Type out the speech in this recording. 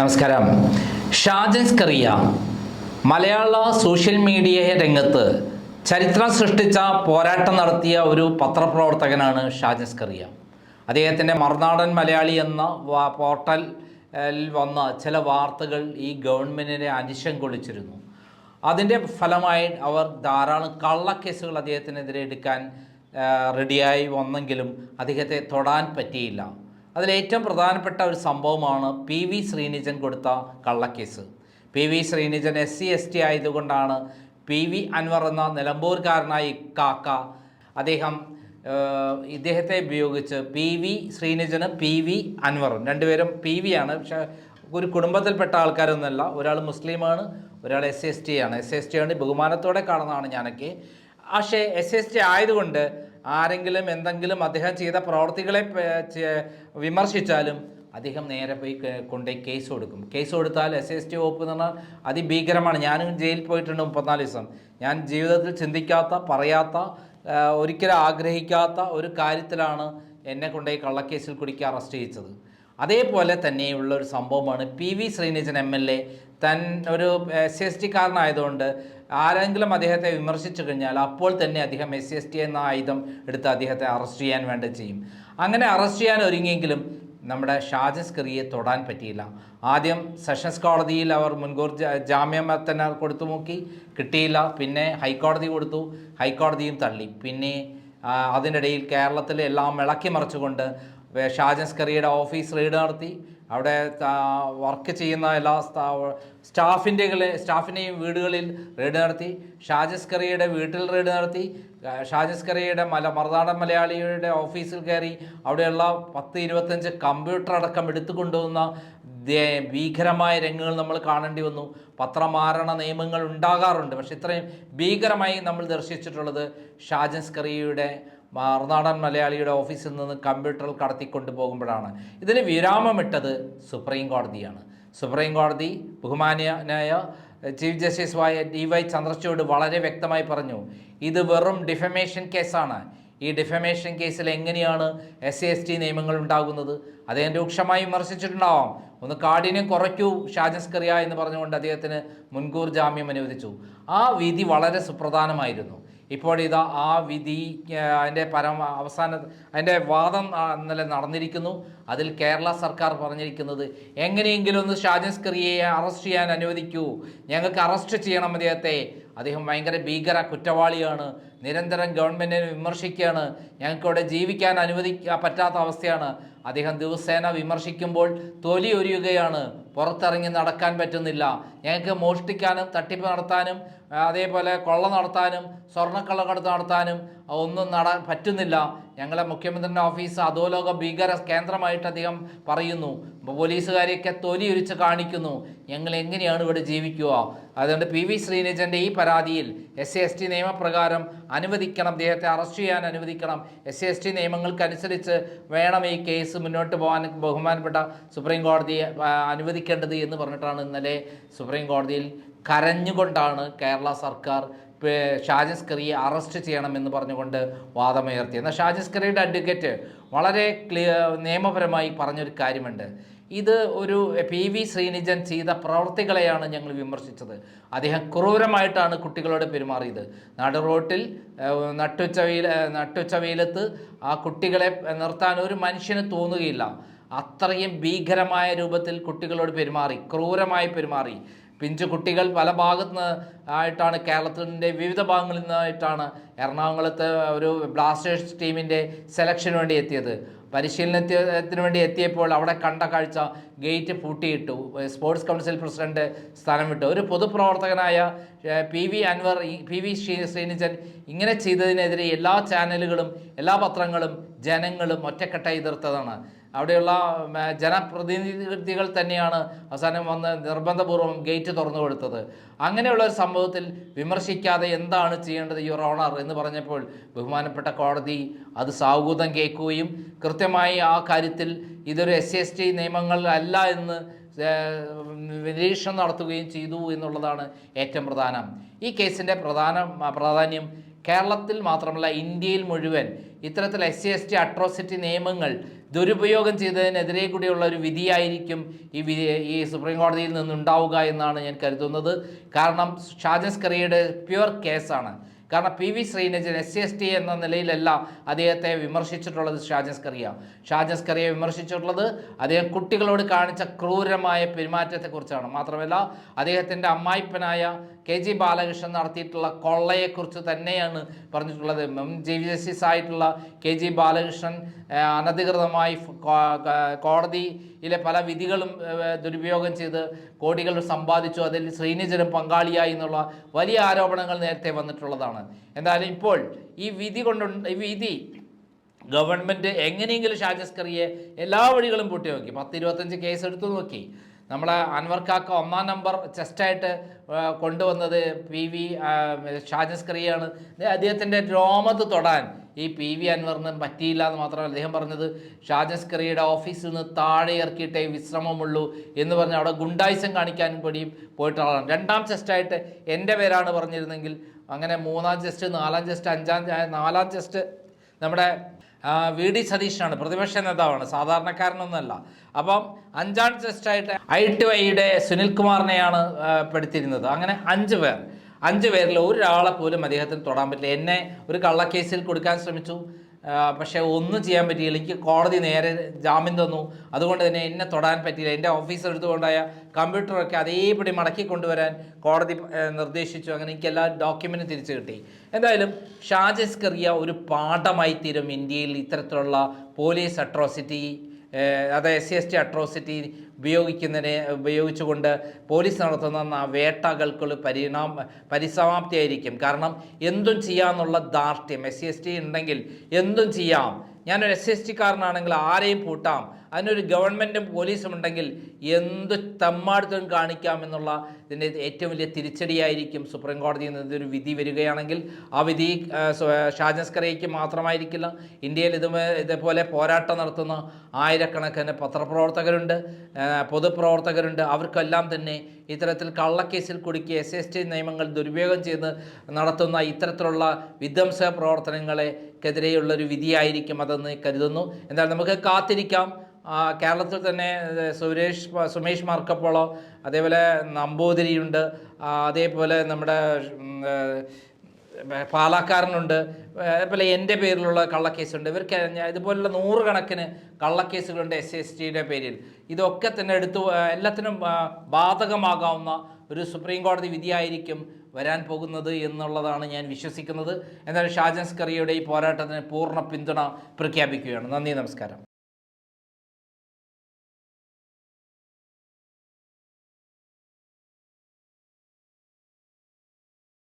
നമസ്കാരം. ഷാജൻസ് കറിയ മലയാള social media രംഗത്ത് ചരിത്രം സൃഷ്ടിച്ച പോരാട്ടം നടത്തിയ ഒരു പത്രപ്രവർത്തകനാണ് ഷാജൻസ് കറിയ അദ്ദേഹത്തിന്റെ മറുനാടൻ മലയാളി എന്ന പോർട്ടൽ വന്ന ചില വാർത്തകൾ ഈ ഗവൺമെന്റിനെ അനിശം കൊള്ളിച്ചിരുന്നു അതിന്റെ ഫലമായി അവർ ധാരാളം കള്ളക്കേസുകൾ അദ്ദേഹത്തിനെതിരെ എടുക്കാൻ റെഡിയായി വന്നെങ്കിലും അദ്ദേഹത്തെ തൊടാൻ പറ്റിയില്ല. അതിലേറ്റവും പ്രധാനപ്പെട്ട ഒരു സംഭവമാണ് പി വി ശ്രീനിജൻ കൊടുത്ത കള്ളക്കേസ്. P V Sreenijan S C S T ആയതുകൊണ്ടാണ് പി വി അൻവർ എന്ന നിലമ്പൂർക്കാരനായ കാക്ക അദ്ദേഹം ഇദ്ദേഹത്തെ ഉപയോഗിച്ച് പി വി ശ്രീനിജന് പി വി അൻവറും രണ്ടുപേരും പി വി ആണ്. പക്ഷേ ഒരു കുടുംബത്തിൽപ്പെട്ട ആൾക്കാരൊന്നുമല്ല. ഒരാൾ മുസ്ലിമാണ് ഒരാൾ എസ് എസ് ടി ആണ്. എസ് എസ് ടി ആണ് ബഹുമാനത്തോടെ കാണുന്നതാണ് ഞാനൊക്കെ. പക്ഷേ എസ് എസ് ടി ആയതുകൊണ്ട് ആരെങ്കിലും എന്തെങ്കിലും അദ്ദേഹം ചെയ്ത പ്രവർത്തികളെ വിമർശിച്ചാലും അദ്ദേഹം നേരെ പോയി കൊണ്ടുപോയി കേസ് കൊടുക്കും. കേസ് കൊടുത്താൽ എസ് എസ് ടി വകുപ്പ് എന്ന് പറഞ്ഞാൽ അതിഭീകരമാണ്. ഞാനും ജയിലിൽ പോയിട്ടുണ്ട് മുപ്പത്തിനാല് ദിവസം. ഞാൻ ജീവിതത്തിൽ ചിന്തിക്കാത്ത പറയാത്ത ഒരിക്കലും ആഗ്രഹിക്കാത്ത ഒരു കാര്യത്തിലാണ് എന്നെ കൊണ്ടുപോയി കള്ളക്കേസിൽ കുടിക്കുക അറസ്റ്റ് ചെയ്യിച്ചത്. അതേപോലെ തന്നെയുള്ള ഒരു സംഭവമാണ് P V Sreenijan M L A. തൻ ഒരു എസ് സി എസ് ടിക്കാരനായതുകൊണ്ട് ആരെങ്കിലും അദ്ദേഹത്തെ വിമർശിച്ചു കഴിഞ്ഞാൽ അപ്പോൾ തന്നെ അദ്ദേഹം എസ് സി എസ് ടി എന്ന ആയുധം എടുത്ത് അദ്ദേഹത്തെ അറസ്റ്റ് ചെയ്യാൻ വേണ്ട ചെയ്യും. അങ്ങനെ അറസ്റ്റ് ചെയ്യാൻ ഒരുങ്ങിയെങ്കിലും നമ്മുടെ ഷാജസ് കറിയെ തൊടാൻ പറ്റിയില്ല. ആദ്യം സെഷൻസ് കോടതിയിൽ അവർ മുൻകൂർ ജാ- ജാമ്യം തന്നെ കൊടുത്തു നോക്കി. കിട്ടിയില്ല. പിന്നെ ഹൈക്കോടതി കൊടുത്തു. ഹൈക്കോടതിയും തള്ളി. പിന്നെ അതിനിടയിൽ കേരളത്തിലെ എല്ലാം ഇളക്കി മറിച്ചുകൊണ്ട് ഷാജൻസ് കറിയുടെ ഓഫീസ് റെയ്ഡ് നടത്തി. അവിടെ വർക്ക് ചെയ്യുന്ന എല്ലാ സ്റ്റാഫിന്റെ സ്റ്റാഫിനെയും വീടുകളിൽ റെയ്ഡ് നടത്തി. ഷാജസ് കറിയുടെ വീട്ടിൽ റെയ്ഡ് നടത്തി. ആ, ഷാജസ് കറിയുടെ മല മറുനാടൻ മലയാളിയുടെ ഓഫീസിൽ കയറി. അവിടെയുള്ള പത്ത് ഇരുപത്തഞ്ച് കമ്പ്യൂട്ടർ അടക്കം എടുത്തു കൊണ്ടുവന്ന ഭീകരമായ രംഗങ്ങൾ നമ്മൾ കാണേണ്ടി വന്നു. പത്രമാരണ നിയമങ്ങൾ ഉണ്ടാകാറുണ്ട്. പക്ഷെ ഇത്രയും ഭീകരമായി നമ്മൾ ദർശിച്ചിട്ടുള്ളത് ഷാജൻസ് മറുനാടൻ മലയാളിയുടെ ഓഫീസിൽ നിന്ന് കമ്പ്യൂട്ടറിൽ കടത്തിക്കൊണ്ടു പോകുമ്പോഴാണ് ഇതിന് വിരാമമിട്ടത് സുപ്രീം കോടതിയാണ്. സുപ്രീം കോടതി ബഹുമാനായ ചീഫ് ജസ്റ്റിസ് വായ ഡി വൈ ചന്ദ്രചൂഡ് വളരെ വ്യക്തമായി പറഞ്ഞു ഇത് വെറും ഡിഫമേഷൻ കേസാണ്. ഈ ഡിഫമേഷൻ കേസിൽ എങ്ങനെയാണ് എസ് സി എസ് ടി നിയമങ്ങൾ ഉണ്ടാകുന്നത്? അദ്ദേഹം രൂക്ഷമായി വിമർശിച്ചിട്ടുണ്ടാവാം. ഒന്ന് കാഠിന്യം കുറയ്ക്കൂ ഷാജസ്കറിയ എന്ന് പറഞ്ഞുകൊണ്ട് അദ്ദേഹത്തിന് മുൻകൂർ ജാമ്യം അനുവദിച്ചു. ആ വിധി വളരെ സുപ്രധാനമായിരുന്നു. ഇപ്പോൾ ഇതാ ആ വിധി അതിന്റെ പരമ അവസാന അതിന്റെ വാദം ഇന്നലെ നടന്നിരിക്കുന്നു. അതിൽ കേരള സർക്കാർ പറഞ്ഞിരിക്കുന്നത് എങ്ങനെയെങ്കിലും ഒന്ന് കറിയെ അറസ്റ്റ് ചെയ്യാൻ അനുവദിക്കൂ. ഞങ്ങൾക്ക് അറസ്റ്റ് ചെയ്യണം അദ്ദേഹത്തെ. അദ്ദേഹം ഭയങ്കര ഭീകര കുറ്റവാളിയാണ്. നിരന്തരം ഗവൺമെന്റിനെ വിമർശിക്കുകയാണ്. ഞങ്ങൾക്കിവിടെ ജീവിക്കാൻ അനുവദിക്കാൻ പറ്റാത്ത അവസ്ഥയാണ്. അദ്ദേഹം ദിവസേന വിമർശിക്കുമ്പോൾ തൊലി ഒരിയുകയാണ് പുറത്തിറങ്ങി നടക്കാൻ പറ്റുന്നില്ല. ഞങ്ങൾക്ക് മോഷ്ടിക്കാനും തട്ടിപ്പ് നടത്താനും അതേപോലെ കൊള്ള നടത്താനും സ്വർണക്കള്ളക്കടത്ത് നടത്താനും ഒന്നും നട പറ്റുന്നില്ല. ഞങ്ങളെ മുഖ്യമന്ത്രിയുടെ ഓഫീസ് അധോലോക ഭീകര കേന്ദ്രമായിട്ട് അദ്ദേഹം പറയുന്നു. പോലീസുകാരെയൊക്കെ തൊലി ഒരിച്ച് കാണിക്കുന്നു. ഞങ്ങൾ എങ്ങനെയാണ് ഇവിടെ ജീവിക്കുക? അതുകൊണ്ട് പി വി ശ്രീനിജന്റെ ഈ പരാതിയിൽ എസ് സി എസ് ടി നിയമപ്രകാരം അനുവദിക്കണം. അദ്ദേഹത്തെ അറസ്റ്റ് ചെയ്യാൻ അനുവദിക്കണം. എസ് സി എസ് ടി നിയമങ്ങൾക്കനുസരിച്ച് വേണം ഈ കേസ് മുന്നോട്ട് പോകാൻ ബഹുമാനപ്പെട്ട സുപ്രീം കോടതിയെ ആ, അനുവദിക്കേണ്ടത് എന്ന് പറഞ്ഞിട്ടാണ് ഇന്നലെ സുപ്രീം കോടതിയിൽ കരഞ്ഞുകൊണ്ടാണ് കേരള സർക്കാർ ഷാജിസ്കറിയെ ഷാജിസ് കറിയെ അറസ്റ്റ് ചെയ്യണമെന്ന് പറഞ്ഞുകൊണ്ട് വാദമുയർത്തി എന്നാൽ ഷാജിസ്കറിയുടെ അഡ്വക്കേറ്റ് വളരെ ക്ലിയർ നിയമപരമായി പറഞ്ഞൊരു കാര്യമുണ്ട്. ഇത് ഒരു പി വി ശ്രീനിജൻ ചെയ്ത പ്രവർത്തികളെയാണ് ഞങ്ങൾ വിമർശിച്ചത്. അദ്ദേഹം ക്രൂരമായിട്ടാണ് കുട്ടികളോട് പെരുമാറിയത്. നട റോട്ടിൽ നട്ടുച്ചവയിൽ നട്ടുച്ച വെയിൽ നട്ടുച്ച വെയിലത്ത് ആ കുട്ടികളെ നിർത്താൻ ഒരു മനുഷ്യന് തോന്നുകയില്ല. അത്രയും ഭീകരമായ രൂപത്തിൽ കുട്ടികളോട് പെരുമാറി ക്രൂരമായി പെരുമാറി. പിഞ്ചു കുട്ടികൾ പല ഭാഗത്ത് നിന്ന് ആയിട്ടാണ് കേരളത്തിന്റെ വിവിധ ഭാഗങ്ങളിൽ നിന്നായിട്ടാണ് എറണാകുളത്ത് ഒരു ബ്ലാസ്റ്റേഴ്സ് ടീമിന്റെ സെലക്ഷന് വേണ്ടി എത്തിയത്. പരിശീലനത്തിന് വേണ്ടി എത്തിയപ്പോൾ അവിടെ കണ്ട കാഴ്ച ഗേറ്റ് പൂട്ടിയിട്ടു. സ്പോർട്സ് കൗൺസിൽ പ്രസിഡന്റ് സ്ഥാനം വിട്ടു. ഒരു പൊതുപ്രവർത്തകനായ P V Anvar P V Sree Sreenijan ഇങ്ങനെ ചെയ്തതിനെതിരെ എല്ലാ ചാനലുകളും എല്ലാ പത്രങ്ങളും ജനങ്ങളും ഒറ്റക്കെട്ടായി എതിർത്തതാണ്. അവിടെയുള്ള ജനപ്രതിനിധികൾ തന്നെയാണ് അവസാനം വന്ന് നിർബന്ധപൂർവം ഗേറ്റ് തുറന്നു കൊടുത്തത്. അങ്ങനെയുള്ള ഒരു സംഭവത്തിൽ വിമർശിക്കാതെ എന്താണ് ചെയ്യേണ്ടത് യുവർ ഓണർ എന്ന് പറഞ്ഞപ്പോൾ ബഹുമാനപ്പെട്ട കോടതി അത് സാഹൂതം കേൾക്കുകയും കൃത്യമായി ആ കാര്യത്തിൽ ഇതൊരു എസ് എസ് ടി നിയമങ്ങൾ അല്ല എന്ന് നിരീക്ഷണം നടത്തുകയും ചെയ്തു എന്നുള്ളതാണ് ഏറ്റവും പ്രധാനം. ഈ കേസിന്റെ പ്രധാന പ്രാധാന്യം കേരളത്തിൽ മാത്രമല്ല ഇന്ത്യയിൽ മുഴുവൻ ഇത്തരത്തിൽ S C S T atrocity നിയമങ്ങൾ ദുരുപയോഗം ചെയ്തതിനെതിരെ കൂടിയുള്ള ഒരു വിധിയായിരിക്കും ഈ വിധി ഈ സുപ്രീം കോടതിയിൽ നിന്നുണ്ടാവുക എന്നാണ് ഞാൻ കരുതുന്നത്. കാരണം ഷാജസ് കറിയുടെ പ്യുവർ കേസാണ് കാരണം P V Sreenijan S C S T എന്ന നിലയിലല്ല അദ്ദേഹത്തെ വിമർശിച്ചിട്ടുള്ളത് ഷാജസ്കറിയ കറിയ ഷാജസ് കറിയെ വിമർശിച്ചിട്ടുള്ളത് അദ്ദേഹം കുട്ടികളോട് കാണിച്ച ക്രൂരമായ പെരുമാറ്റത്തെക്കുറിച്ചാണ്. മാത്രമല്ല അദ്ദേഹത്തിന്റെ അമ്മായിപ്പനായ കെ ജി ബാലകൃഷ്ണൻ നടത്തിയിട്ടുള്ള കൊള്ളയെക്കുറിച്ച് തന്നെയാണ് പറഞ്ഞിട്ടുള്ളത്. മുൻ ചീഫ് ജസ്റ്റിസ് ആയിട്ടുള്ള കെ ജി ബാലകൃഷ്ണൻ അനധികൃതമായി കോടതിയിലെ പല വിധികളും ദുരുപയോഗം ചെയ്ത് കോടികൾ സമ്പാദിച്ചു. അതിൽ ശ്രീനിജനും പങ്കാളിയായി എന്നുള്ള വലിയ ആരോപണങ്ങൾ നേരത്തെ വന്നിട്ടുള്ളതാണ്. എന്തായാലും ഇപ്പോൾ ഈ വിധി കൊണ്ട് ഈ വിധി ഗവൺമെന്റ് എങ്ങനെയെങ്കിലും ഷാജസ്കറിയെ എല്ലാ വഴികളും പൂട്ടി നോക്കി പത്ത് ഇരുപത്തഞ്ച് കേസ് എടുത്തു നോക്കി. നമ്മളെ അൻവർക്കാക്ക കാക്ക ഒന്നാം നമ്പർ ചെസ്റ്റായിട്ട് കൊണ്ടുവന്നത് പി വി ഷാജസ് കറിയാണ് അദ്ദേഹത്തിന്റെ രോമത്ത് തൊടാൻ ഈ പി വി അൻവറിന് പറ്റിയില്ല എന്ന് മാത്രമല്ല അദ്ദേഹം പറഞ്ഞത് ഷാജസ് കറിയുടെ ഓഫീസിൽ നിന്ന് താഴെ ഇറക്കിയിട്ടേ വിശ്രമമുള്ളൂ എന്ന് പറഞ്ഞ് അവിടെ ഗുണ്ടായിസം കാണിക്കാൻ കൂടി പോയിട്ടുള്ളതാണ് രണ്ടാം ചെസ്റ്റായിട്ട് എന്റെ പേരാണ് പറഞ്ഞിരുന്നെങ്കിൽ അങ്ങനെ മൂന്നാം ചെസ്റ്റ് നാലാം ചെസ്റ്റ് അഞ്ചാം നാലാം ചെസ്റ്റ് നമ്മുടെ വി ഡി സതീഷനാണ് പ്രതിപക്ഷ നേതാവാണ്. സാധാരണക്കാരനൊന്നുമല്ല. അപ്പം അഞ്ചാം ടെസ്റ്റായിട്ട് ഐ ടി ഐയുടെ സുനിൽകുമാറിനെയാണ് പെടുത്തിയിരുന്നത്. അങ്ങനെ അഞ്ച് പേർ. അഞ്ച് പേരിൽ ഒരാളെ പോലും അദ്ദേഹത്തിന് തൊടാൻ പറ്റില്ല. എന്നെ ഒരു കള്ളക്കേസിൽ കൊടുക്കാൻ ശ്രമിച്ചു. പക്ഷേ ഒന്നും ചെയ്യാൻ പറ്റിയില്ല. എനിക്ക് കോടതി നേരെ ജാമ്യം തന്നു. അതുകൊണ്ട് തന്നെ എന്നെ തൊടാൻ പറ്റിയില്ല. എന്റെ ഓഫീസ് എടുത്തുകൊണ്ടായ കമ്പ്യൂട്ടറൊക്കെ അതേപടി മടക്കി കൊണ്ടുവരാൻ കോടതി നിർദ്ദേശിച്ചു. അങ്ങനെ എനിക്ക് എല്ലാ ഡോക്യുമെന്റും തിരിച്ചു കിട്ടി. എന്തായാലും ഷാജസ് കറിയ ഒരു പാഠമായി തീരും ഇന്ത്യയിൽ ഇത്തരത്തിലുള്ള പോലീസ് അട്രോസിറ്റി. അത് S C S T atrocity ഉപയോഗിക്കുന്നതിനെ ഉപയോഗിച്ചുകൊണ്ട് പോലീസ് നടത്തുന്ന വേട്ടകൾക്കുള്ള പരിണാമ പരിസമാപ്തിയായിരിക്കും. കാരണം എന്തും ചെയ്യാമെന്നുള്ള ധാർഷ്ട്യം. എസ് സി എസ് ടി ഉണ്ടെങ്കിൽ എന്തും ചെയ്യാം. ഞാനൊരു എസ് സി എസ് ടിക്കാരനാണെങ്കിൽ ആരെയും പൂട്ടാം. അതിനൊരു ഗവൺമെന്റും പോലീസും ഉണ്ടെങ്കിൽ എന്ത് തമ്മാടുത്തും കാണിക്കാം എന്നുള്ള ഇതിന്റെ ഏറ്റവും വലിയ തിരിച്ചടിയായിരിക്കും സുപ്രീം കോടതിയിൽ നിന്ന് ഇതൊരു വിധി വരികയാണെങ്കിൽ ആ വിധി ആ, സ്വ- ഷാജസ് കറിയയ്ക്ക് മാത്രമായിരിക്കില്ല. ഇന്ത്യയിൽ ഇത് ഇതേപോലെ പോരാട്ടം നടത്തുന്ന ആയിരക്കണക്കിന് പത്രപ്രവർത്തകരുണ്ട് പൊതുപ്രവർത്തകരുണ്ട്. അവർക്കെല്ലാം തന്നെ ഇത്തരത്തിൽ കള്ളക്കേസിൽ കുടുക്കി എസ് എസ് ടി നിയമങ്ങൾ ദുരുപയോഗം ചെയ്ത് നടത്തുന്ന ഇത്തരത്തിലുള്ള വിധ്വംസ പ്രവർത്തനങ്ങളെക്കെതിരെയുള്ളൊരു വിധിയായിരിക്കും അതെന്ന് കരുതുന്നു. എന്നാൽ നമുക്ക് കാത്തിരിക്കാം. കേരളത്തിൽ തന്നെ സുരേഷ് സുമേഷ് മാർക്കപ്പോളോ അതേപോലെ നമ്പൂതിരിയുണ്ട് അതേപോലെ നമ്മുടെ പാലാക്കാരനുണ്ട് അതേപോലെ എന്റെ പേരിലുള്ള കള്ളക്കേസുണ്ട് ഇവർക്ക് ഇതുപോലുള്ള നൂറുകണക്കിന് കള്ളക്കേസുകളുണ്ട് എസ് എസ് ടിയുടെ പേരിൽ. ഇതൊക്കെ തന്നെ എടുത്തു എല്ലാത്തിനും ബാധകമാകാവുന്ന ഒരു സുപ്രീം കോടതി വിധിയായിരിക്കും വരാൻ പോകുന്നത് എന്നുള്ളതാണ് ഞാൻ വിശ്വസിക്കുന്നത്. എന്നാൽ ഷാജൻസ് കറിയുടെ ഈ പോരാട്ടത്തിന് പൂർണ പിന്തുണ പ്രഖ്യാപിക്കുകയാണ്. നന്ദി നമസ്കാരം.